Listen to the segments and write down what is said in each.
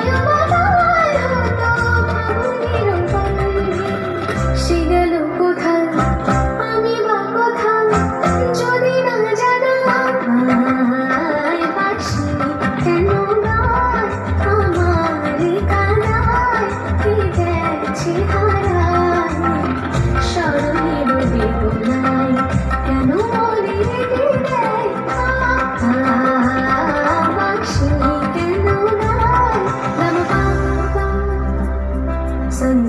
拥抱着我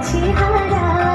কাছে হারা